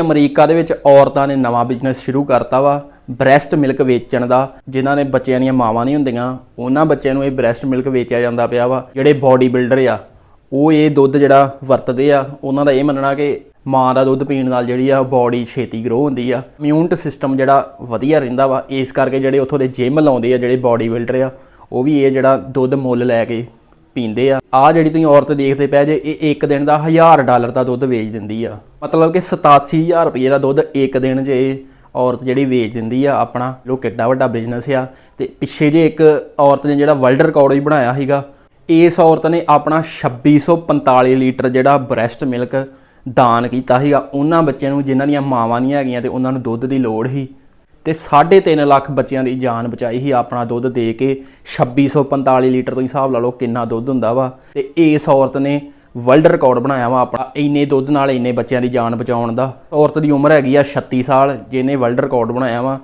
America ਦੇ ਵਿੱਚ ਔਰਤਾਂ ਨੇ ਨਵਾਂ ਬਿਜ਼ਨਸ ਸ਼ੁਰੂ ਕਰਤਾ ਵਾ ਬ੍ਰੈਸਟ ਮਿਲਕ ਵੇਚਣ ਦਾ, ਜਿਨ੍ਹਾਂ ਨੇ ਬੱਚਿਆਂ ਦੀਆਂ ਮਾਵਾਂ ਨਹੀਂ ਹੁੰਦੀਆਂ, ਉਹਨਾਂ ਬੱਚਿਆਂ ਨੂੰ ਇਹ ਬ੍ਰੈਸਟ ਮਿਲਕ ਵੇਚਿਆ ਜਾਂਦਾ ਪਿਆ ਵਾ। ਜਿਹੜੇ ਬਾਡੀ ਬਿਲਡਰ ਆ, ਉਹ ਇਹ ਦੁੱਧ ਜਿਹੜਾ ਵਰਤਦੇ ਆ, ਉਹਨਾਂ ਦਾ ਇਹ ਮੰਨਣਾ ਕਿ ਮਾਂ ਦਾ ਦੁੱਧ ਪੀਣ ਨਾਲ ਜਿਹੜੀ ਆ ਬਾਡੀ ਛੇਤੀ ਗਰੋ ਹੁੰਦੀ ਆ। ਇਮਿਊਨਟ ਸਿਸਟਮ ਜਿਹੜਾ ਵਧੀਆ ਰਹਿੰਦਾ ਵਾ, ਇਸ ਕਰਕੇ ਜਿਹੜੇ ਉੱਥੋਂ ਦੇ ਜਿਮ ਲਾਉਂਦੇ ਆ, ਜਿਹੜੇ ਬਾਡੀ ਬਿਲਡਰ ਆ, ਉਹ ਵੀ ਇਹ ਜਿਹੜਾ ਦੁੱਧ ਮੁੱਲ ਲੈ ਕੇ ਪੀਂਦੇ ਆ। ਆ ਜਿਹੜੀ ਤੁਸੀਂ ਔਰਤ ਦੇਖਦੇ ਪਏ ਜੇ, ਇਹ ਇੱਕ ਦਿਨ ਦਾ 1000 ਡਾਲਰ ਦਾ ਦੁੱਧ ਵੇਚ ਦਿੰਦੀ ਆ। ਮਤਲਬ ਕਿ 87000 ਰੁਪਏ ਦਾ ਦੁੱਧ ਇੱਕ ਦਿਨ ਜੇ ਔਰਤ ਜਿਹੜੀ ਵੇਚ ਦਿੰਦੀ ਆ ਆਪਣਾ। ਲੋ ਕਿੱਡਾ ਵੱਡਾ ਬਿਜ਼ਨਸ ਆ। ਤੇ ਪਿੱਛੇ ਜੇ ਇੱਕ ਔਰਤ ਨੇ ਜਿਹੜਾ ਵਰਲਡ ਰਿਕਾਰਡ ਵੀ ਬਣਾਇਆ ਸੀਗਾ, ਇਸ ਔਰਤ ਨੇ ਆਪਣਾ 2645 ਲੀਟਰ ਜਿਹੜਾ ਬ੍ਰੈਸਟ ਮਿਲਕ ਦਾਨ ਕੀਤਾ ਸੀਗਾ। ਉਹਨਾਂ ਬੱਚਿਆਂ ਨੂੰ, ਜਿਨ੍ਹਾਂ ਦੀਆਂ ਮਾਵਾਂ ਨਹੀਂ ਹੈਗੀਆਂ ਤੇ ਉਹਨਾਂ ਨੂੰ ਦੁੱਧ ਦੀ ਲੋੜ ਸੀ। ਤੇ 3.5 ਲੱਖ ਬੱਚਿਆਂ ਦੀ ਜਾਨ ਬਚਾਈ ਸੀ ਆਪਣਾ ਦੁੱਧ ਦੇ ਕੇ। 2645 ਲੀਟਰ ਤੋਂ ਹੀ ਹਿਸਾਬ ਲਾ ਲਓ ਕਿੰਨਾ ਦੁੱਧ ਹੁੰਦਾ ਵਾ। ਤੇ ਇਸ ਔਰਤ ਨੇ ਵਰਲਡ ਰਿਕਾਰਡ ਬਣਾਇਆ ਵਾ ਆਪਣਾ ਇੰਨੇ ਦੁੱਧ ਨਾਲ ਇੰਨੇ ਬੱਚਿਆਂ ਦੀ ਜਾਨ ਬਚਾਉਣ ਦਾ। ਔਰਤ ਦੀ ਉਮਰ ਹੈਗੀ ਆ 36 ਸਾਲ, ਜਿਹਨੇ ਵਰਲਡ ਰਿਕਾਰਡ ਬਣਾਇਆ ਵਾ।